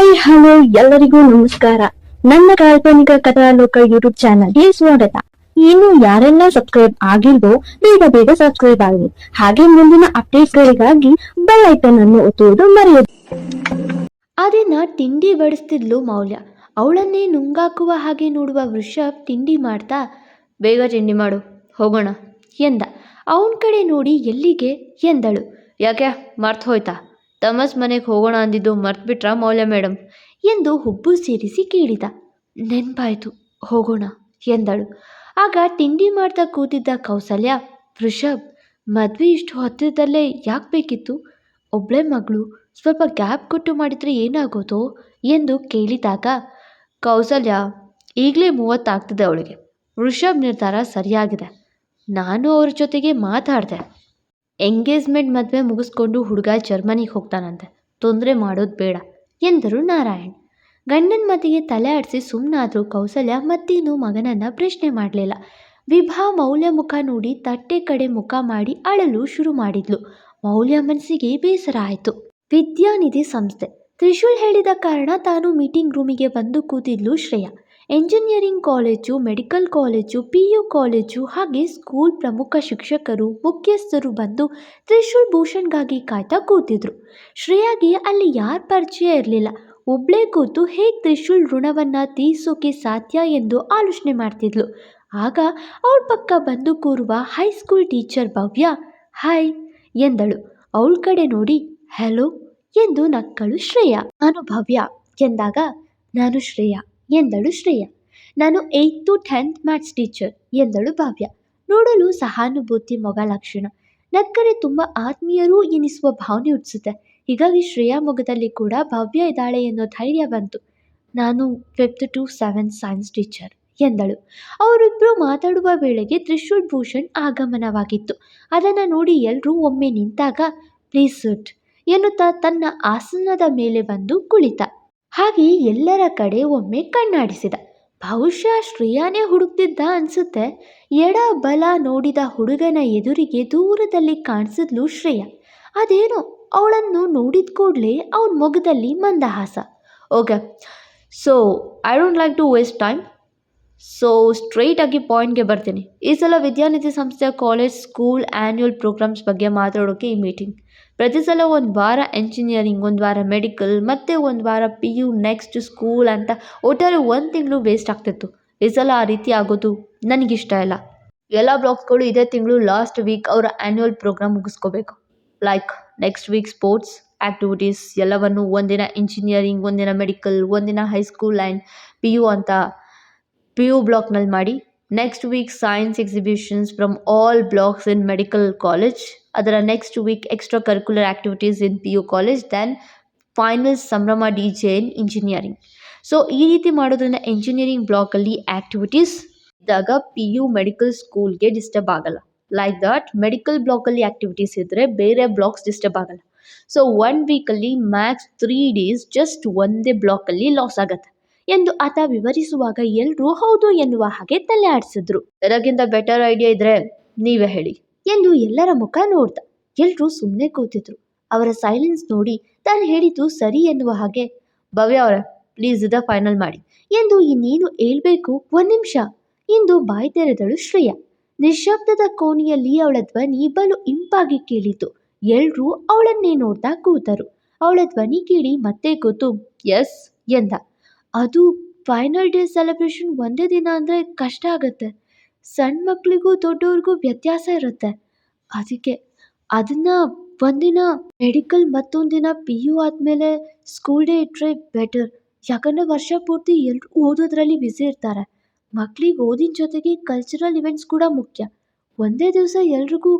Hi, hello, ಎಲ್ಲರಿಗೂ ನಮಸ್ಕಾರ. ನನ್ನ ಕಾಲ್ಪನಿಕ ಕಥಾಲೋಕ ಯೂಟ್ಯೂಬ್ ಚಾನಲ್ಗೆ ಸ್ವಾಗತ. ಇನ್ನು ಯಾರೆಲ್ಲ ಸಬ್ಸ್ಕ್ರೈಬ್ ಆಗಿಲ್ವೋ, ಬೇಗ ಬೇಗ ಸಬ್ಸ್ಕ್ರೈಬ್ ಆಗಲಿ. ಹಾಗೆ ಮುಂದಿನ ಅಪ್ಡೇಟ್ಗಳಿಗಾಗಿ ಬೆಲ್ ಐಕನ್ ಅನ್ನು ಒತ್ತುವುದು ಮರೆಯದು. ಅದನ್ನ ತಿಂಡಿ ಬಡಿಸ್ತಿದ್ಲು ಮೌಲ್ಯ. ಅವಳನ್ನೇ ನುಂಗಾಕುವ ಹಾಗೆ ನೋಡುವ ವೃಷಭ್ ತಿಂಡಿ ಮಾಡ್ತಾ, ಬೇಗ ತಿಂಡಿ ಮಾಡು, ಹೋಗೋಣ, ಎಂದ. ಅವನ ಕಡೆ ನೋಡಿ ಎಲ್ಲಿಗೆ ಎಂದಳು. ಯಾಕೆ ಮರ್ತು ಹೋಯ್ತಾ? ತಮಸ್ ಮನೆಗೆ ಹೋಗೋಣ ಅಂದಿದ್ದು ಮರ್ತುಬಿಟ್ರಾ ಮೌಲ್ಯ ಮೇಡಮ್ ಎಂದು ಹುಬ್ಬು ಸೇರಿಸಿ ಕೇಳಿದ. ನೆನ್ಪಾಯ್ತು, ಹೋಗೋಣ ಎಂದಳು. ಆಗ ತಿಂಡಿ ಮಾಡ್ತಾ ಕೂತಿದ್ದ ಕೌಸಲ್ಯ, ವೃಷಭ್, ಮದುವೆ ಇಷ್ಟು ಹತ್ತಿರದಲ್ಲೇ ಯಾಕೆ ಬೇಕಿತ್ತು? ಒಬ್ಳೆ ಮಗಳು ಸ್ವಲ್ಪ ಗ್ಯಾಪ್ ಕೊಟ್ಟು ಮಾಡಿದರೆ ಏನಾಗೋದು ಎಂದು ಕೇಳಿದಾಗ, ಕೌಸಲ್ಯ, ಈಗಲೇ ಮೂವತ್ತಾಗ್ತದೆ ಅವಳಿಗೆ. ವೃಷಭ್ ನಿರ್ಧಾರ ಸರಿಯಾಗಿದೆ. ನಾನು ಅವ್ರ ಜೊತೆಗೆ ಮಾತಾಡಿದೆ. ಎಂಗೇಜ್ಮೆಂಟ್ ಮದುವೆ ಮುಗಿಸ್ಕೊಂಡು ಹುಡುಗ ಜರ್ಮನಿಗೆ ಹೋಗ್ತಾನಂತೆ. ತೊಂದರೆ ಮಾಡೋದು ಬೇಡ, ಎಂದರು ನಾರಾಯಣ್. ಗಂಡನ ಮತಿಗೆ ತಲೆ ಆಡಿಸಿ ಸುಮ್ಮನಾದರೂ ಕೌಸಲ್ಯ ಮತ್ತೇನು ಮಗನನ್ನು ಪ್ರಶ್ನೆ ಮಾಡಲಿಲ್ಲ. ವಿಭಾ ಮೌಲ್ಯ ಮುಖ ನೋಡಿ ತಟ್ಟೆ ಕಡೆ ಮುಖ ಮಾಡಿ ಅಳಲು ಶುರು ಮಾಡಿದ್ಲು. ಮೌಲ್ಯ ಮನಸ್ಸಿಗೆ ಬೇಸರ ಆಯಿತು. ವಿದ್ಯಾನಿಧಿ ಸಂಸ್ಥೆ. ತ್ರಿಶೂಲ್ ಹೇಳಿದ ಕಾರಣ ತಾನು ಮೀಟಿಂಗ್ ರೂಮಿಗೆ ಬಂದು ಕೂತಿದ್ಲು Shreya. Engineering college, medical college, P U college ಹಾಗೆ ಸ್ಕೂಲ್ ಪ್ರಮುಖ ಶಿಕ್ಷಕರು, ಮುಖ್ಯಸ್ಥರು ಬಂದು ತ್ರಿಶೂಲ್ ಭೂಷಣ್ಗಾಗಿ ಕಾಯ್ತಾ ಕೂತಿದ್ರು. ಶ್ರೇಯಾಗೆ ಅಲ್ಲಿ ಯಾರ ಪರಿಚಯ ಇರಲಿಲ್ಲ. ಒಬ್ಳೇ ಕೂತು ಹೇಗೆ ತ್ರಿಶೂಲ್ ಋಣವನ್ನು ತೀರಿಸೋಕೆ ಸಾಧ್ಯ ಎಂದು ಆಲೋಚನೆ ಮಾಡ್ತಿದ್ಲು. ಆಗ ಅವಳ ಪಕ್ಕ ಬಂದು ಕೂರುವ high school teacher Bhavya, hi, ಎಂದಳು. ಅವಳ ಕಡೆ ನೋಡಿ, ಹಲೋ, ಎಂದು ನಕ್ಕಳು ಶ್ರೇಯಾ. ನಾನು ಭವ್ಯ, ಎಂದಾಗ, ನಾನು ಶ್ರೇಯಾ. ಎಂದಳು ಶ್ರೇಯ. ನಾನು eighth to tenth maths teacher ಎಂದಳು ಭಾವ್ಯ. ನೋಡಲು ಸಹಾನುಭೂತಿ ಮೊಗ ಲಕ್ಷಣ. ನಕ್ಕರೆ ತುಂಬ ಆತ್ಮೀಯರೂ ಎನಿಸುವ ಭಾವನೆ ಹುಟ್ಟಿಸುತ್ತೆ. ಹೀಗಾಗಿ ಶ್ರೇಯಾ ಮೊಗದಲ್ಲಿ ಕೂಡ ಭವ್ಯ ಇದ್ದಾಳೆ ಎನ್ನುವ ಧೈರ್ಯ ಬಂತು. ನಾನು fifth to seven science teacher ಎಂದಳು. ಅವರಿಬ್ಬರು ಮಾತಾಡುವ ವೇಳೆಗೆ ತ್ರಿಶೂಲ್ ಭೂಷಣ್ ಆಗಮನವಾಗಿತ್ತು. ಅದನ್ನು ನೋಡಿ ಎಲ್ಲರೂ ಒಮ್ಮೆ ನಿಂತಾಗ ಪ್ಲೀಸ್ ಸುಟ್ ಎನ್ನುತ್ತಾ ತನ್ನ ಆಸನದ ಮೇಲೆ ಬಂದು ಕುಳಿತ. ಹಾಗೆ ಎಲ್ಲರ ಕಡೆ ಒಮ್ಮೆ ಕಣ್ಣಾಡಿಸಿದ. ಬಹುಶಃ ಶ್ರೇಯಾನೇ ಹುಡುಕ್ತಿದ್ದ ಅನ್ಸುತ್ತೆ. ಎಡ ಬಲ ನೋಡಿದ ಹುಡುಗನ ಎದುರಿಗೆ ದೂರದಲ್ಲಿ ಕಾಣಿಸಿದ್ಲು ಶ್ರೇಯ. ಅದೇನೋ ಅವಳನ್ನು ನೋಡಿದ ಕೂಡಲೇ ಅವನ ಮೊಗದಲ್ಲಿ ಮಂದಹಾಸ. Okay so I don't like to waste time so ಸ್ಟ್ರೈಟಾಗಿ ಪಾಯಿಂಟ್ಗೆ ಬರ್ತೀನಿ. ಈ ಸಲ ವಿದ್ಯಾನಿಧಿ ಸಂಸ್ಥೆಯ ಕಾಲೇಜ್ ಸ್ಕೂಲ್ ಆ್ಯನ್ಯುವಲ್ ಪ್ರೋಗ್ರಾಮ್ಸ್ ಬಗ್ಗೆ ಮಾತಾಡೋಕ್ಕೆ ಈ ಮೀಟಿಂಗ್ ಪ್ರತಿ ಸಲ ಒಂದು ವಾರ ಇಂಜಿನಿಯರಿಂಗ್ ಒಂದು ವಾರ ಮೆಡಿಕಲ್ ಮತ್ತು ಒಂದು ವಾರ ಪಿ ಯು ನೆಕ್ಸ್ಟ್ ಸ್ಕೂಲ್ ಅಂತ ಒಟ್ಟಾರೆ ಒಂದು ತಿಂಗಳು ವೇಸ್ಟ್ ಆಗ್ತಿತ್ತು. ಈ ಸಲ ಆ ರೀತಿ ಆಗೋದು ನನಗಿಷ್ಟ ಇಲ್ಲ. ಎಲ್ಲ ಬ್ಲಾಕ್ಸ್ಗಳು ಇದೇ ತಿಂಗಳು ಲಾಸ್ಟ್ ವೀಕ್ ಅವರ annual program ಮುಗಿಸ್ಕೋಬೇಕು. Like next week sports activities ಎಲ್ಲವನ್ನು ಒಂದಿನ ಇಂಜಿನಿಯರಿಂಗ್ ಒಂದಿನ ಮೆಡಿಕಲ್ ಒಂದಿನ high school and P U ಅಂತ ಪಿ ಯು ಬ್ಲಾಕ್ನಲ್ಲಿ ಮಾಡಿ next week science exhibitions from all blocks in medical college ಅದರ next week extra curricular activities in P U college then final ಸಂಭ್ರಮ D J in engineering so ಈ ರೀತಿ ಮಾಡೋದ್ರಿಂದ engineering ಬ್ಲಾಕಲ್ಲಿ activities ಇದ್ದಾಗ ಪಿ ಯು ಮೆಡಿಕಲ್ ಸ್ಕೂಲ್ಗೆ disturb ಆಗಲ್ಲ. Like that medical ಬ್ಲಾಕಲ್ಲಿ ಆ್ಯಕ್ಟಿವಿಟೀಸ್ ಇದ್ದರೆ ಬೇರೆ ಬ್ಲಾಕ್ಸ್ ಡಿಸ್ಟರ್ಬ್ ಆಗಲ್ಲ. ಸೊ ಒನ್ ವೀಕಲ್ಲಿ ಮ್ಯಾಕ್ಸ್ ತ್ರೀ ಡೇಸ್ ಜಸ್ಟ್ ಒಂದೇ ಬ್ಲಾಕಲ್ಲಿ ಲಾಸ್ ಆಗತ್ತೆ. ಎಂದು ಆತ ವಿವರಿಸುವಾಗ ಎಲ್ಲರೂ ಹೌದು ಎನ್ನುವ ಹಾಗೆ ತಲೆ ಆಡಿಸಿದ್ರು ಅದಕ್ಕಿಂತ ಬೆಟರ್ ಐಡಿಯಾ ಇದ್ರೆ ನೀವೇ ಹೇಳಿ. ಎಂದು ಎಲ್ಲರ ಮುಖ ನೋಡ್ದ. ಎಲ್ಲರೂ ಸುಮ್ಮನೆ ಕೂತಿದ್ರು. ಅವರ ಸೈಲೆನ್ಸ್ ನೋಡಿ ತಾನು ಹೇಳಿದ್ದು ಸರಿ ಎನ್ನುವ ಹಾಗೆ ಭವ್ಯ ಅವರ ಪ್ಲೀಸ್ ಇದ ಫೈನಲ್ ಮಾಡಿ ಎಂದು ಇನ್ನೇನು ಹೇಳ್ಬೇಕು? ಒಂದ್ ನಿಮಿಷ. ಎಂದು ಬಾಯಿ ತೆರೆದಳು ಶ್ರೇಯಾ. ನಿಶ್ಶಬ್ದದ ಕೋಣೆಯಲ್ಲಿ ಅವಳ ಧ್ವನಿ ಬಲು ಇಂಪಾಗಿ ಕೇಳಿತು. ಎಲ್ರೂ ಅವಳನ್ನೇ ನೋಡ್ತಾ ಕೂತರು. ಅವಳ ಧ್ವನಿ ಕೇಳಿ ಮತ್ತೆ ಕೂತು ಎಸ್ ಎಂದ. ಅದು ಫೈನಲ್ ಡೇ ಸೆಲೆಬ್ರೇಷನ್ ಒಂದೇ ದಿನ ಅಂದರೆ ಕಷ್ಟ ಆಗುತ್ತೆ. ಸಣ್ಣ ಮಕ್ಕಳಿಗೂ ದೊಡ್ಡವ್ರಿಗೂ ವ್ಯತ್ಯಾಸ ಇರುತ್ತೆ. ಅದಕ್ಕೆ ಅದನ್ನು ಒಂದಿನ ಮೆಡಿಕಲ್ ಮತ್ತೊಂದು ದಿನ ಪಿ ಯು ಆದಮೇಲೆ ಸ್ಕೂಲ್ ಡೇ ಇಟ್ಟರೆ ಬೆಟರ್ ಯಾಕಂದರೆ ವರ್ಷ ಪೂರ್ತಿ ಎಲ್ಲರೂ ಓದೋದ್ರಲ್ಲಿ ಬ್ಯುಸಿ ಇರ್ತಾರೆ. ಮಕ್ಳಿಗೆ ಓದಿನ ಜೊತೆಗೆ ಕಲ್ಚರಲ್ ಇವೆಂಟ್ಸ್ ಕೂಡ ಮುಖ್ಯ. ಒಂದೇ ದಿವಸ ಎಲ್ರಿಗೂ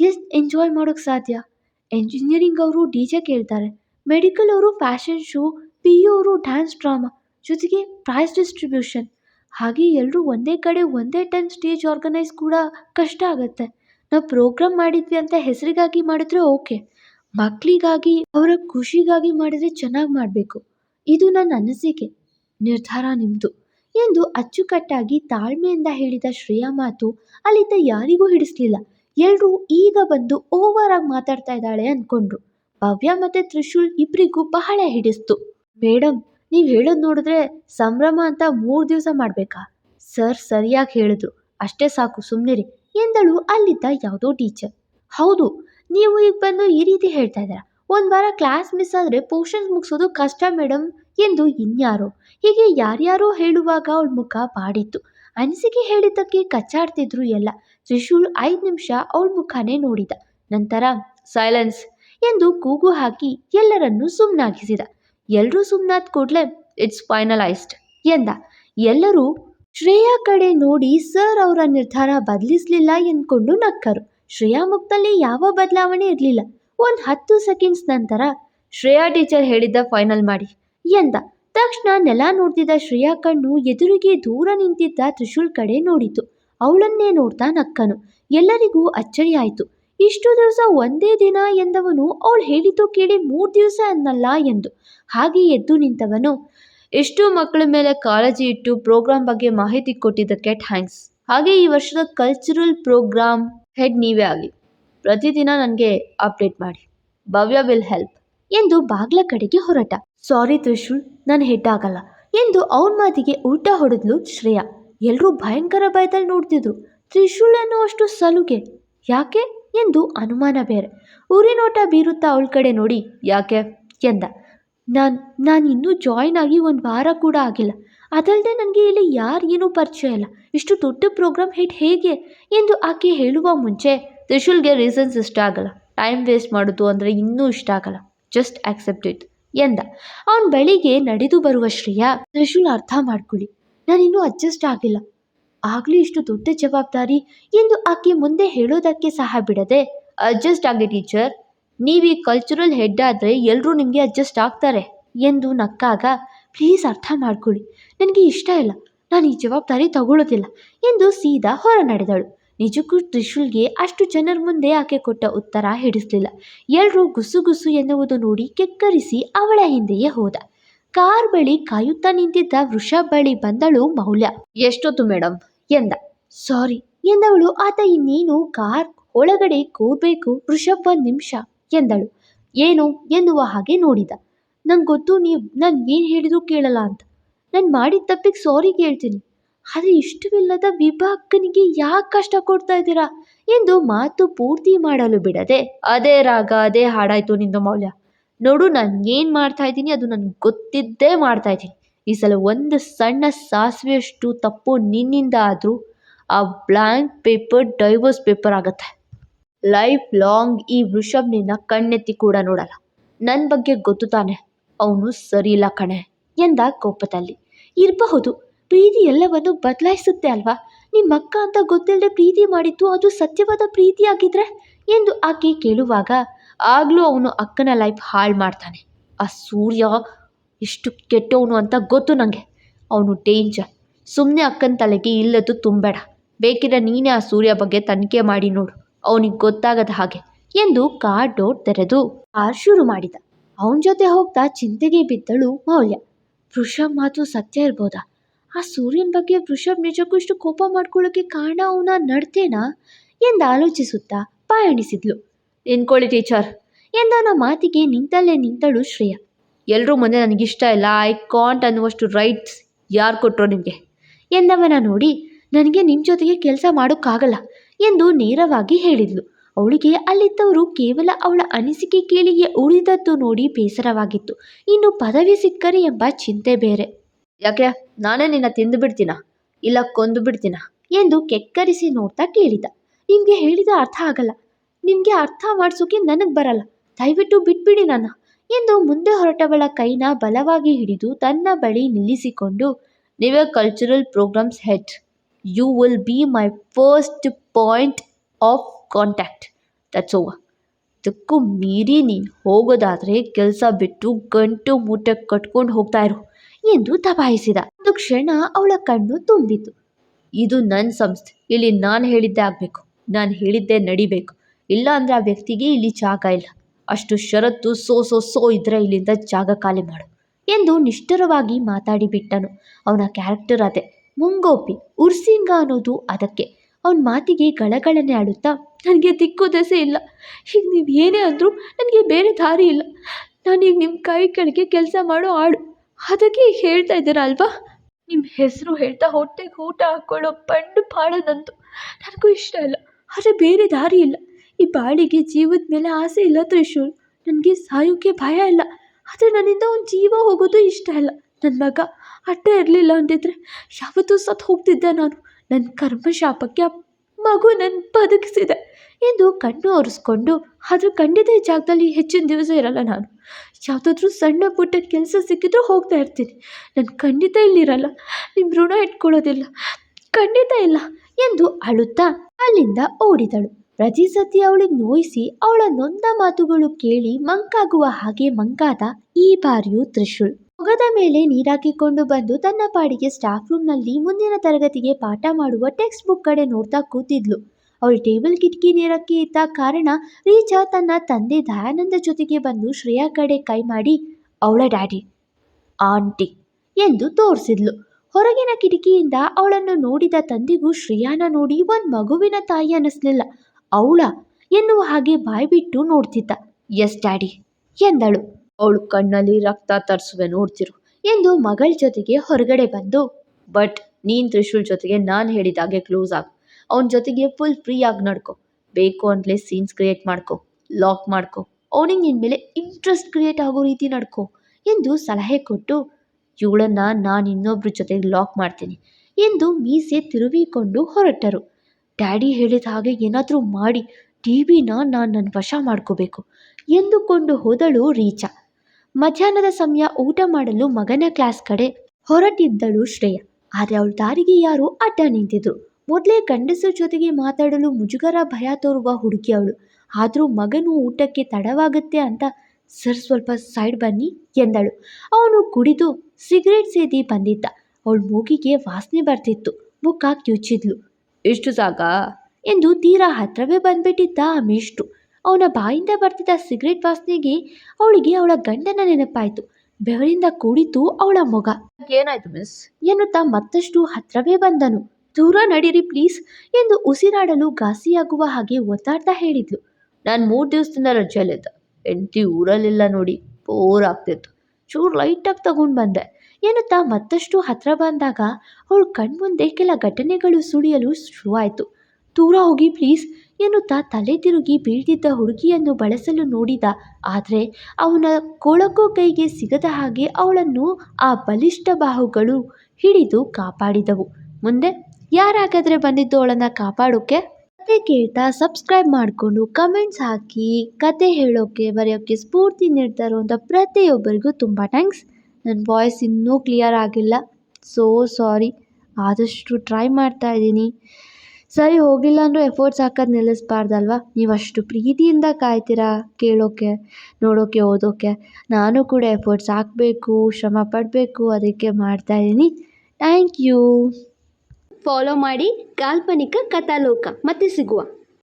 ಎಷ್ಟು ಎಂಜಾಯ್ ಮಾಡೋಕ್ಕೆ ಸಾಧ್ಯ? ಎಂಜಿನಿಯರಿಂಗ್ ಅವರು ಡಿ ಜೆ ಕೇಳ್ತಾರೆ. ಮೆಡಿಕಲ್ ಅವರು ಫ್ಯಾಷನ್ ಶೋ ಪಿ ಯು ಅವರು ಡ್ಯಾನ್ಸ್ ಡ್ರಾಮಾ ಜೊತೆಗೆ ಪ್ರೈಸ್ ಡಿಸ್ಟ್ರಿಬ್ಯೂಷನ್ ಹಾಗೆ ಎಲ್ಲರೂ ಒಂದೇ ಕಡೆ ಒಂದೇ ಟೈಮ್ ಸ್ಟೇಜ್ ಆರ್ಗನೈಸ್ ಕೂಡ ಕಷ್ಟ ಆಗುತ್ತೆ. ನಾವು ಪ್ರೋಗ್ರಾಮ್ ಮಾಡಿದ್ವಿ ಅಂತ ಹೆಸರಿಗಾಗಿ ಮಾಡಿದ್ರೆ ಓಕೆ ಮಕ್ಕಳಿಗಾಗಿ ಅವರ ಖುಷಿಗಾಗಿ ಮಾಡಿದರೆ ಚೆನ್ನಾಗಿ ಮಾಡಬೇಕು. ಇದು ನನ್ನ ಅನಿಸಿಕೆ. ನಿರ್ಧಾರ ನಿಮ್ಮದು ಎಂದು ಅಚ್ಚುಕಟ್ಟಾಗಿ ತಾಳ್ಮೆಯಿಂದ ಹೇಳಿದ ಶ್ರೇಯಾ ಮಾತು ಅಲ್ಲಿಂದ ಯಾರಿಗೂ ಹಿಡಿಸ್ಲಿಲ್ಲ. ಎಲ್ಲರೂ ಈಗ ಬಂದು ಓವರ್ ಆಗಿ ಮಾತಾಡ್ತಾ ಇದ್ದಾಳೆ ಅಂದ್ಕೊಂಡ್ರು ಭವ್ಯ ಮತ್ತು ತ್ರಿಶೂಲ್ ಇಬ್ಬರಿಗೂ ಬಹಳ ಹಿಡಿಸ್ತು. ಮೇಡಮ್ ನೀವು ಹೇಳೋದು ನೋಡಿದ್ರೆ ಸಂಭ್ರಮ ಅಂತ ಮೂರು ದಿವಸ ಮಾಡಬೇಕಾ? ಸರ್ ಸರಿಯಾಗಿ ಹೇಳಿದ್ರು. ಅಷ್ಟೇ ಸಾಕು ಸುಮ್ಮನಿರಿ ಎಂದಳು ಅಲ್ಲಿದ್ದ ಯಾವುದೋ ಟೀಚರ್. ಹೌದು, ನೀವು ಈಗ ಬಂದು ಈ ರೀತಿ ಹೇಳ್ತಾ ಇದ್ದೀರಾ? ಒಂದು ವಾರ ಕ್ಲಾಸ್ ಮಿಸ್ ಆದರೆ ಪೋರ್ಷನ್ಸ್ ಮುಗಿಸೋದು ಕಷ್ಟ ಮೇಡಮ್ ಎಂದು ಇನ್ಯಾರೋ. ಹೀಗೆ ಯಾರ್ಯಾರೋ ಹೇಳುವಾಗ ಅವಳ ಮುಖ ಬಾಡಿತ್ತು ಅನಿಸಿಕೆ ಹೇಳಿದ್ದಕ್ಕೆ ಕಚ್ಚಾಡ್ತಿದ್ರು ಎಲ್ಲ. ತ್ರಿಶೂಲ್ ಐದು ನಿಮಿಷ ಅವಳ ಮುಖನೇ ನೋಡಿದ. ನಂತರ, ಸೈಲೆನ್ಸ್ ಎಂದು ಕೂಗು ಹಾಕಿ ಎಲ್ಲರನ್ನೂ ಸುಮ್ಮನಾಗಿಸಿದ ಎಲ್ಲರೂ ಸುಮ್ಮನಾದ ಕೂಡಲೇ ಇಟ್ಸ್ ಫೈನಲೈಸ್ಡ್ ಎಂದ. ಎಲ್ಲರೂ ಶ್ರೇಯಾ ಕಡೆ ನೋಡಿ ಸರ್ ಅವರ ನಿರ್ಧಾರ ಬದಲಿಸಲಿಲ್ಲ ಎಂದ್ಕೊಂಡು ನಕ್ಕರು. ಶ್ರೇಯಾ ಮುಖದಲ್ಲಿ ಯಾವ ಬದಲಾವಣೆ ಇರಲಿಲ್ಲ. ಒಂದು ಹತ್ತು ಸೆಕೆಂಡ್ಸ್ ನಂತರ ಶ್ರೇಯಾ ಟೀಚರ್ ಹೇಳಿದ್ದ ಫೈನಲ್ ಮಾಡಿ ಎಂದ. ತಕ್ಷಣ ನೆಲ ನೋಡ್ತಿದ್ದ ಶ್ರೇಯಾ ಕಣ್ಣು ಎದುರಿಗೆ ದೂರ ನಿಂತಿದ್ದ ತ್ರಿಶೂಲ್ ಕಡೆ ನೋಡಿತು. ಅವಳನ್ನೇ ನೋಡ್ತಾ ನಕ್ಕನು. ಎಲ್ಲರಿಗೂ ಅಚ್ಚರಿ ಆಯಿತು ಇಷ್ಟು ದಿವಸ ಒಂದೇ ದಿನ ಎಂದವನು ಅವಳು ಹೇಳಿದ್ದು ಕೇಳಿ ಮೂರು ದಿವಸ ಅನ್ನಲ್ಲ ಎಂದು. ಹಾಗೆ ಎದ್ದು ನಿಂತವನು. ಎಷ್ಟೋ ಮಕ್ಕಳ ಮೇಲೆ ಕಾಳಜಿ ಇಟ್ಟು ಪ್ರೋಗ್ರಾಮ್ ಬಗ್ಗೆ ಮಾಹಿತಿ ಕೊಟ್ಟಿದ್ದಕ್ಕೆ ಥ್ಯಾಂಕ್ಸ್ ಹಾಗೆ ಈ ವರ್ಷದ ಕಲ್ಚರಲ್ ಪ್ರೋಗ್ರಾಮ್ ಹೆಡ್ ನೀವೇ ಆಗಿ ಪ್ರತಿದಿನ ನನಗೆ ಅಪ್ಡೇಟ್ ಮಾಡಿ. ಭವ್ಯ ವಿಲ್ ಹೆಲ್ಪ್ ಎಂದು ಬಾಗ್ಲ ಕಡೆಗೆ ಹೊರಟ. ಸಾರಿ ತ್ರಿಶೂಲ್, ನಾನು ಹೆಡ್ ಆಗಲ್ಲ ಎಂದು ಅವನ ಮಾತಿಗೆ ಊಟ ಹೊಡೆದ್ಲು ಶ್ರೇಯಾ. ಎಲ್ಲರೂ ಭಯಂಕರ ಭಯದಲ್ಲಿ ನೋಡ್ತಿದ್ರು. ತ್ರಿಶೂಲ್ ಅನ್ನುವಷ್ಟು ಸಲುಗೆ. ಯಾಕೆ? ಎಂದು ಅನುಮಾನ ಬೇರೆ. ಉರಿನೋಟ ಬೀರುತ್ತಾ ಅವಳ ಕಡೆ ನೋಡಿ, ಯಾಕೆ? ಎಂದ. ನಾನು ನಾನು ಇನ್ನೂ ಜಾಯಿನ್ ಆಗಿ ಒಂದು ವಾರ ಕೂಡ ಆಗಿಲ್ಲ. ಅದಲ್ಲದೆ ನನಗೆ ಇಲ್ಲಿ ಯಾರು ಏನೂ ಪರಿಚಯ ಇಲ್ಲ. ಇಷ್ಟು ದೊಡ್ಡ ಪ್ರೋಗ್ರಾಮ್ ಹಿಟ್ ಹೇಗೆ? ಎಂದು ಆಕೆ ಹೇಳುವ ಮುಂಚೆ, ತ್ರಿಶೂಲ್ಗೆ ರೀಸನ್ಸ್ ಇಷ್ಟ ಆಗಲ್ಲ. ಟೈಮ್ ವೇಸ್ಟ್ ಮಾಡೋದು ಅಂದರೆ ಇನ್ನೂ ಇಷ್ಟ ಆಗಲ್ಲ. ಜಸ್ಟ್ ಆಕ್ಸೆಪ್ಟ್ ಇಟ್ ಎಂದ. ಅವನ ಬಳಿಗೆ ನಡೆದು ಬರುವ ಶ್ರೇಯ, ತ್ರಿಶೂಲ್ ಅರ್ಥ ಮಾಡ್ಕೊಳ್ಳಿ. ನಾನಿನ್ನೂ ಅಡ್ಜಸ್ಟ್ ಆಗಿಲ್ಲ. ಆಗಲೂ ಇಷ್ಟು ದೊಡ್ಡ ಜವಾಬ್ದಾರಿ ಎಂದು ಆಕೆ ಮುಂದೆ ಹೇಳೋದಕ್ಕೆ ಸಹ ಬಿಡದೆ ಅಡ್ಜಸ್ಟ್ ಆಗಿ ಟೀಚರ್. ನೀವು ಈ ಕಲ್ಚರಲ್ ಹೆಡ್ ಆದರೆ ಎಲ್ಲರೂ ನಿಮಗೆ ಅಡ್ಜಸ್ಟ್ ಆಗ್ತಾರೆ ಎಂದು ನಕ್ಕಾಗ ಪ್ಲೀಸ್ ಅರ್ಥ ಮಾಡ್ಕೊಳ್ಳಿ. ನನಗೆ ಇಷ್ಟ ಇಲ್ಲ. ನಾನು ಈ ಜವಾಬ್ದಾರಿ ತಗೊಳ್ಳೋದಿಲ್ಲ ಎಂದು ಸೀದಾ ಹೊರ ನಡೆದಳು ನಿಜಕ್ಕೂ ತ್ರಿಶೂಲ್ಗೆ ಅಷ್ಟು ಜನರ ಮುಂದೆ ಆಕೆ ಕೊಟ್ಟ ಉತ್ತರ ಹಿಡಿಸಲಿಲ್ಲ. ಎಲ್ಲರೂ ಗುಸು ಗುಸು ಎನ್ನುವುದು ನೋಡಿ ಕೆಕ್ಕರಿಸಿ ಅವಳ ಹಿಂದೆಯೇ ಹೋದ. ಕಾರ್ ಬಳಿ ಕಾಯುತ್ತಾ ನಿಂತಿದ್ದ ವೃಷಭ್ ಬಳಿ ಬಂದಳು ಮೌಲ್ಯ. ಎಷ್ಟೊತ್ತು ಮೇಡಮ್ ಎಂದ. ಸಾರಿ, ಎಂದವಳು, ಆತ ಇನ್ನೇನು ಕಾರ್ ಒಳಗಡೆ ಕೂರ್ಬೇಕು ಋಷಭ್ ನಿಮಿಷ, ಎಂದಳು. ಏನು? ಎನ್ನುವ ಹಾಗೆ ನೋಡಿದ. ನಂಗೆ ಗೊತ್ತು, ನೀವು ನಾನು ಏನು ಹೇಳಿದ್ರು ಕೇಳಲ್ಲ ಅಂತ. ನಾನು ಮಾಡಿದ ತಪ್ಪಿಗೆ ಸಾರಿ ಕೇಳ್ತೀನಿ. ಆದರೆ ಇಷ್ಟವಿಲ್ಲದ ವಿಭಾಗನಿಗೆ ಯಾಕೆ ಕಷ್ಟ ಕೊಡ್ತಾ ಇದ್ದೀರಾ? ಎಂದು ಮಾತು ಪೂರ್ತಿ ಮಾಡಲು ಬಿಡದೆ, ಅದೇ ರಾಗ, ಅದೇ ಹಾಡಾಯ್ತು ನಿಂದು ಮೌಲ್ಯ. ನೋಡು, ನಾನು ಏನು ಮಾಡ್ತಾ ಇದ್ದೀನಿ, ಅದು ನನಗೆ ಗೊತ್ತಿದ್ದೇ ಮಾಡ್ತಾ ಇದ್ದೀನಿ. ಈ ಸಲ ಒಂದು ಸಣ್ಣ ಸಾಸಿವೆಯಷ್ಟು ತಪ್ಪು ನಿನ್ನಿಂದ ಆದರೂ ಆ ಬ್ಲ್ಯಾಂಕ್ ಪೇಪರ್ ಡೈವರ್ಸ್ ಪೇಪರ್ ಆಗುತ್ತೆ. ಲೈಫ್ ಲಾಂಗ್ ಈ ವೃಷಭ್ ನಿನ್ನ ಕಣ್ಣೆತ್ತಿ ಕೂಡ ನೋಡಲ್ಲ. ನನ್ನ ಬಗ್ಗೆ ಗೊತ್ತು ತಾನೆ. ಅವನು ಸರಿ ಇಲ್ಲ ಕಣೆ ಎಂದ ಕೋಪದಲ್ಲಿ. ಇರಬಹುದು, ಪ್ರೀತಿ ಎಲ್ಲವನ್ನು ಬದಲಾಯಿಸುತ್ತೆ ಅಲ್ವಾ? ನಿಮ್ಮ ಅಕ್ಕ ಅಂತ ಗೊತ್ತಿಲ್ಲದೆ ಪ್ರೀತಿ ಮಾಡಿದ್ದು ಅದು ಸತ್ಯವಾದ ಪ್ರೀತಿಯಾಗಿದ್ರೆ? ಎಂದು ಆಕೆ ಕೇಳುವಾಗ ಆಗಲೂ ಅವನು ಅಕ್ಕನ ಲೈಫ್ ಹಾಳು ಮಾಡ್ತಾನೆ. ಆ ಸೂರ್ಯ ಎಷ್ಟು ಕೆಟ್ಟವನು ಅಂತ ಗೊತ್ತು ನನಗೆ ಅವನು ಡೇಂಜರ್ ಸುಮ್ಮನೆ ಅಕ್ಕನ ತಲೆಗೆ ಇಲ್ಲದ್ದು ತುಂಬಬೇಡ ಬೇಕಿದ್ರೆ ನೀನೇ ಆ ಸೂರ್ಯ ಬಗ್ಗೆ ತನಿಖೆ ಮಾಡಿ ನೋಡು. ಅವನಿಗೆ ಗೊತ್ತಾಗದ ಹಾಗೆ ಎಂದು ಕಾರ್ ಡೋರ್ ತೆರೆದು ಕಾರ್ ಶುರು ಮಾಡಿದ. ಅವನ ಜೊತೆ ಹೋಗ್ತಾ ಚಿಂತೆಗೆ ಬಿದ್ದಳು ಮೌಲ್ಯ. ವೃಷಭ್ ಮಾತು ಸತ್ಯ ಇರ್ಬೋದಾ? ಆ ಸೂರ್ಯನ ಬಗ್ಗೆ ವೃಷಭ್ ನಿಜಕ್ಕೂ ಇಷ್ಟು ಕೋಪ ಮಾಡ್ಕೊಳ್ಳೋಕೆ ಕಾರಣ ಅವನ ನಡ್ತೇನಾ? ಎಂದು ಆಲೋಚಿಸುತ್ತಾ ಪಯಣಿಸಿದ್ಲು ನಿಂತ್ಕೊಳ್ಳಿ ಟೀಚರ್. ಎಂದವನ ಮಾತಿಗೆ ನಿಂತಲ್ಲೇ ನಿಂತಳು ಶ್ರೇಯ. ಎಲ್ಲರೂ ಮುಂದೆ ನನಗಿಷ್ಟ ಇಲ್ಲ. ಐ ಕಾಂಟ್ ಅನ್ನುವಷ್ಟು ರೈಟ್ಸ್ ಯಾರು ಕೊಟ್ಟರು ನಿಮಗೆ? ಎಂದವನ ನೋಡಿ, ನನಗೆ ನಿಮ್ಮ ಜೊತೆಗೆ ಕೆಲಸ ಮಾಡೋಕ್ಕಾಗಲ್ಲ ಎಂದು ನೇರವಾಗಿ ಹೇಳಿದ್ಲು. ಅವಳಿಗೆ ಅಲ್ಲಿದ್ದವರು ಕೇವಲ ಅವಳ ಅನಿಸಿಕೆ ಕೇಳಿಗೆ ಉಳಿದದ್ದು ನೋಡಿ ಬೇಸರವಾಗಿತ್ತು. ಇನ್ನು ಪದವಿ ಸಿಕ್ಕರೆ ಎಂಬ ಚಿಂತೆ ಬೇರೆ. ಯಾಕೆ ನಾನೇ ನಿನ್ನ ತಿಂದು ಬಿಡ್ತೀನ? ಇಲ್ಲ, ಕೊಂದು ಬಿಡ್ತೀನ? ಎಂದು ಕೆಕ್ಕರಿಸಿ ನೋಡ್ತಾ ಕೇಳಿದ. ನಿಮಗೆ ಹೇಳಿದ ಅರ್ಥ ಆಗಲ್ಲ. ನಿಮಗೆ ಅರ್ಥ ಮಾಡಿಸೋಕೆ ನನಗೆ ಬರಲ್ಲ. ದಯವಿಟ್ಟು ಬಿಟ್ಬಿಡಿ ನನ್ನ ಎಂದು ಮುಂದೆ ಹೊರಟವಳ ಕೈನ ಬಲವಾಗಿ ಹಿಡಿದು ತನ್ನ ಬಳಿ ನಿಲ್ಲಿಸಿಕೊಂಡು ನೀವೇ cultural programs head you will be my first point of contact that's over ಇದಕ್ಕೂ ಮೀರಿ ನೀನು ಹೋಗೋದಾದರೆ ಕೆಲಸ ಬಿಟ್ಟು ಗಂಟು ಮೂಟೆ ಕಟ್ಕೊಂಡು ಹೋಗ್ತಾ ಇರು, ಎಂದು ದಬಾಯಿಸಿದ ಒಂದು ಕ್ಷಣ ಅವಳ ಕಣ್ಣು ತುಂಬಿತು. ಇದು ನನ್ನ ಸಂಸ್ಥೆ. ಇಲ್ಲಿ ನಾನು ಹೇಳಿದ್ದೇ ಆಗಬೇಕು. ನಾನು ಹೇಳಿದ್ದೇ ನಡಿಬೇಕು. ಇಲ್ಲ ಅಂದರೆ ಆ ವ್ಯಕ್ತಿಗೆ ಇಲ್ಲಿ ಜಾಗ ಇಲ್ಲ. ಅಷ್ಟು ಷರತ್ತು ಸೋ ಸೋ ಸೋ ಇದ್ರೆ ಇಲ್ಲಿಂದ ಜಾಗ ಖಾಲಿ ಮಾಡು ಎಂದು ನಿಷ್ಠುರವಾಗಿ ಮಾತಾಡಿ ಬಿಟ್ಟನು. ಅವನ ಕ್ಯಾರೆಕ್ಟರ್ ಅದೇ. ಮುಂಗೋಪಿ, ಉರ್ಸಿಂಗ ಅನ್ನೋದು ಅದಕ್ಕೆ. ಅವನ ಮಾತಿಗೆ ಗಳಗಳನೆ ಆಡುತ್ತಾ, ನನಗೆ ದಿಕ್ಕು ದೆಸೆ ಇಲ್ಲ. ಈಗ ನೀವು ಏನೇ ಅಂದರೂ ನನಗೆ ಬೇರೆ ದಾರಿ ಇಲ್ಲ. ನಾನೀಗ ನಿಮ್ಮ ಕೈ ಕೆಳಗೆ ಕೆಲಸ ಮಾಡೋ ಆಡು ಅದಕ್ಕೆ ಹೇಳ್ತಾ ಇದ್ದೀರ ಅಲ್ವಾ? ನಿಮ್ಮ ಹೆಸರು ಹೇಳ್ತಾ ಹೊಟ್ಟೆಗೆ ಊಟ ಹಾಕ್ಕೊಳ್ಳೋ ಪಂಡು ಪಾಡೋದಂತೂ ನನಗೂ ಇಷ್ಟ ಇಲ್ಲ. ಆದರೆ ಬೇರೆ ದಾರಿ ಇಲ್ಲ. ಈ ಬಾಡಿಗೆ ಜೀವದ ಮೇಲೆ ಆಸೆ ಇಲ್ಲ ತ್ರಿಶೂಲ್. ನನಗೆ ಸಾಯೋಕ್ಕೆ ಭಯ ಇಲ್ಲ. ಆದರೆ ನನ್ನಿಂದ ಒಂದು ಜೀವ ಹೋಗೋದು ಇಷ್ಟ ಇಲ್ಲ. ನನ್ನ ಮಗ ಅಟ್ಟ ಇರಲಿಲ್ಲ ಅಂತಿದ್ರೆ ಯಾವತ್ತೂ ಸತ್ತು ಹೋಗ್ತಿದ್ದೆ ನಾನು. ನನ್ನ ಕರ್ಮಶಾಪಕ್ಕೆ ಮಗು ನನ್ನ ಬದುಕಿಸಿದೆ. ಎಂದು ಕಣ್ಣು ಒರೆಸ್ಕೊಂಡು, ಆದರೆ ಖಂಡಿತ ಈ ಜಾಗದಲ್ಲಿ ಹೆಚ್ಚಿನ ದಿವಸ ಇರಲ್ಲ ನಾನು. ಯಾವುದಾದ್ರೂ ಸಣ್ಣ ಪುಟ್ಟ ಕೆಲಸ ಸಿಕ್ಕಿದ್ರೂ ಹೋಗ್ತಾ ಇರ್ತೀನಿ. ನಾನು ಖಂಡಿತ ಇಲ್ಲಿರಲ್ಲ. ನಿಮ್ಮ ಋಣ ಇಟ್ಕೊಳ್ಳೋದಿಲ್ಲ. ಖಂಡಿತ ಇಲ್ಲ ಎಂದು ಅಳುತ್ತಾ ಅಲ್ಲಿಂದ ಓಡಿದಳು. ಪ್ರತಿ ಸತಿ ಅವಳಿಗೆ ನೋಯಿಸಿ ಅವಳ ನೊಂದ ಮಾತುಗಳು ಕೇಳಿ ಮಂಕಾಗುವ ಹಾಗೆ ಮಂಕಾದ ಈ ಬಾರಿಯೂ ತ್ರಿಶೂಲ್. ಮುಗದ ಮೇಲೆ ನೀರಾಕಿಕೊಂಡು ಬಂದು ತನ್ನ ಪಾಡಿಗೆ ಸ್ಟಾಫ್ ರೂಮ್ನಲ್ಲಿ ಮುಂದಿನ ತರಗತಿಗೆ ಪಾಠ ಮಾಡುವ ಟೆಕ್ಸ್ಟ್ ಬುಕ್ ಕಡೆ ನೋಡ್ತಾ ಕೂತಿದ್ಲು. ಅವಳ ಟೇಬಲ್ ಕಿಟಕಿ ನೇರಕ್ಕೆ ಇದ್ದ ಕಾರಣ ರೀಚಾ ತನ್ನ ತಂದೆ ದಯಾನಂದ ಜೊತೆಗೆ ಬಂದು ಶ್ರೇಯಾ ಕಡೆ ಕೈ ಮಾಡಿ, ಅವಳ ಡ್ಯಾಡಿ, ಆಂಟಿ ಎಂದು ತೋರಿಸಿದ್ಲು. ಹೊರಗಿನ ಕಿಟಕಿಯಿಂದ ಅವಳನ್ನು ನೋಡಿದ ತಂದೆಗೂ ಶ್ರೇಯಾನ ನೋಡಿ ಒಂದು ಮಗುವಿನ ತಾಯಿ ಅನ್ನಿಸ್ಲಿಲ್ಲ ಅವಳ ಎನ್ನುವ ಹಾಗೆ ಬಾಯ್ಬಿಟ್ಟು ನೋಡ್ತಿದ್ದ. ಎಸ್, ಡ್ಯಾಡಿ, ಎಂದಳು. ಅವಳು ಕಣ್ಣಲ್ಲಿ ರಕ್ತ ತರಿಸುವೆ, ನೋಡ್ತಿರು, ಎಂದು ಮಗಳ ಜೊತೆಗೆ ಹೊರಗಡೆ ಬಂದು, ಬಟ್ ನೀನು ತ್ರಿಶೂಲ್ ಜೊತೆಗೆ ನಾನು ಹೇಳಿದಾಗೆ ಕ್ಲೋಸ್ ಆಗು. ಅವನ ಜೊತೆಗೆ ಫುಲ್ ಫ್ರೀ ಆಗಿ ನಡ್ಕೊ. ಬೇಕು ಅಂತಲೇ ಸೀನ್ಸ್ ಕ್ರಿಯೇಟ್ ಮಾಡ್ಕೊ, ಲಾಕ್ ಮಾಡ್ಕೊ. ಅವನಿಗೆ ನಿನ್ನ ಮೇಲೆ ಇಂಟ್ರೆಸ್ಟ್ ಕ್ರಿಯೇಟ್ ಆಗೋ ರೀತಿ ನಡ್ಕೊ, ಎಂದು ಸಲಹೆ ಕೊಟ್ಟು, ಇವಳನ್ನು ನಾನು ಇನ್ನೊಬ್ರ ಜೊತೆಗೆ ಲಾಕ್ ಮಾಡ್ತೀನಿ, ಎಂದು ಮೀಸೆ ತಿರುವಿಕೊಂಡು ಹೊರಟರು. ಡ್ಯಾಡಿ ಹೇಳಿದ ಹಾಗೆ ಏನಾದರೂ ಮಾಡಿ ಟಿ ವಿನ ನಾನು ನನ್ನ ವಶ ಮಾಡ್ಕೋಬೇಕು ಎಂದುಕೊಂಡು ಹೋದಳು ರೀಚಾ. ಮಧ್ಯಾಹ್ನದ ಸಮಯ ಊಟ ಮಾಡಲು ಮಗನ ಕ್ಲಾಸ್ ಕಡೆ ಹೊರಟಿದ್ದಳು ಶ್ರೇಯ. ಆದರೆ ಅವಳ ದಾರಿಗೆ ಯಾರೋ ಅಡ್ಡ ನಿಂತಿದ್ರು. ಮೊದಲೇ ಗಂಡಸರ ಜೊತೆಗೆ ಮಾತಾಡಲು ಮುಜುಗರ ಭಯ ತೋರುವ ಹುಡುಗಿ ಅವಳು. ಆದರೂ ಮಗನು ಊಟಕ್ಕೆ ತಡವಾಗುತ್ತೆ ಅಂತ ಸರ್ ಸ್ವಲ್ಪ ಸೈಡ್ ಬನ್ನಿ ಎಂದಳು. ಅವನು ಕುಡಿದು ಸಿಗರೇಟ್ ಸೇದಿ ಬಂದಿದ್ದ. ಅವಳ ಮೂಗಿಗೆ ವಾಸನೆ ಬರ್ತಿತ್ತು. ಮುಖ ಕಿವುಚಿದ್ಲು ಇಷ್ಟು ಸಾಕಾ ಎಂದು ತೀರಾ ಹತ್ರವೇ ಬಂದ್ಬಿಟ್ಟಿದ್ದ ಅಮಿಷ್ಟು. ಅವನ ಬಾಯಿಂದ ಬರ್ತಿದ್ದ ಸಿಗರೇಟ್ ವಾಸನೆಗೆ ಅವಳಿಗೆ ಅವಳ ಗಂಡನ ನೆನಪಾಯಿತು. ಬೆವರಿಂದ ಕೂಡಿತು ಅವಳ ಮೊಗ. ಏನಾಯ್ತು ಮಿಸ್? ಎನ್ನುತ್ತಾ ಮತ್ತಷ್ಟು ಹತ್ರವೇ ಬಂದನು. ದೂರ ನಡೀರಿ ಪ್ಲೀಸ್ ಎಂದು ಉಸಿರಾಡಲು ಘಾಸಿಯಾಗುವ ಹಾಗೆ ಒತ್ತಾಡ್ತಾ ಹೇಳಿದ್ಲು. ನಾನು ಮೂರು ದಿವಸದಿಂದ ರಜೆಯಲ್ಲಿದ್ದೆ ಎಂಟಿ ಊರಲ್ಲಿಲ್ಲ ನೋಡಿ ಬೋರ್ ಆಗ್ತಿತ್ತು. ಚೂರು ಲೈಟಾಗಿ ತಗೊಂಡು ಬಂದೆ. ಎನ್ನುತ್ತಾ ಮತ್ತಷ್ಟು ಹತ್ರ ಬಂದಾಗ ಅವಳ ಕಣ್ಮುಂದೆ ಕೆಲ ಘಟನೆಗಳು ಸುಳಿಯಲು ಶುರುವಾಯಿತು. ದೂರ ಹೋಗಿ ಪ್ಲೀಸ್ ಎನ್ನುತ್ತಾ ತಲೆ ತಿರುಗಿ ಬೀಳ್ದಿದ್ದ ಹುಡುಗಿಯನ್ನು ಬಳಸಲು ನೋಡಿದ. ಆದರೆ ಅವನ ಕೊಳಕು ಕೈಗೆ ಸಿಗದ ಹಾಗೆ ಅವಳನ್ನು ಆ ಬಲಿಷ್ಠ ಬಾಹುಗಳು ಹಿಡಿದು ಕಾಪಾಡಿದವು. ಮುಂದೆ ಯಾರಾಗಾದ್ರೆ ಬಂದಿದ್ದು ಅವಳನ್ನು ಕಾಪಾಡೋಕ್ಕೆ ಕತೆ ಕೇಳ್ತಾ ಸಬ್ಸ್ಕ್ರೈಬ್ ಮಾಡಿಕೊಂಡು ಕಮೆಂಟ್ಸ್ ಹಾಕಿ. ಕತೆ ಹೇಳೋಕ್ಕೆ ಬರೆಯೋಕ್ಕೆ ಸ್ಫೂರ್ತಿ ನೀಡ್ತಾ ಇರುವಂಥ ಪ್ರತಿಯೊಬ್ಬರಿಗೂ ತುಂಬ ಥ್ಯಾಂಕ್ಸ್ ನನ್ನ ವಾಯ್ಸ್ ಇನ್ನೂ ಕ್ಲಿಯರ್ ಆಗಿಲ್ಲ. ಸೋ ಸಾರಿ ಆದಷ್ಟು ಟ್ರೈ ಮಾಡ್ತಾ ಇದ್ದೀನಿ. ಸರಿ, ಹೋಗಿಲ್ಲ ಅಂದರೆ ಎಫರ್ಟ್ಸ್ ಹಾಕೋದು ನಿಲ್ಲಿಸ್ಬಾರ್ದಲ್ವ? ನೀವು ಅಷ್ಟು ಪ್ರೀತಿಯಿಂದ ಕಾಯ್ತೀರಾ ಕೇಳೋಕ್ಕೆ ನೋಡೋಕ್ಕೆ ಓದೋಕ್ಕೆ ನಾನು ಕೂಡ ಎಫರ್ಟ್ಸ್ ಹಾಕಬೇಕು, ಶ್ರಮ ಪಡಬೇಕು, ಅದಕ್ಕೆ ಮಾಡ್ತಾ ಇದ್ದೀನಿ. ಥ್ಯಾಂಕ್ ಯು ಫಾಲೋ ಮಾಡಿ ಕಾಲ್ಪನಿಕ ಕಥಾಲೋಕ. ಮತ್ತೆ ಸಿಗುವ.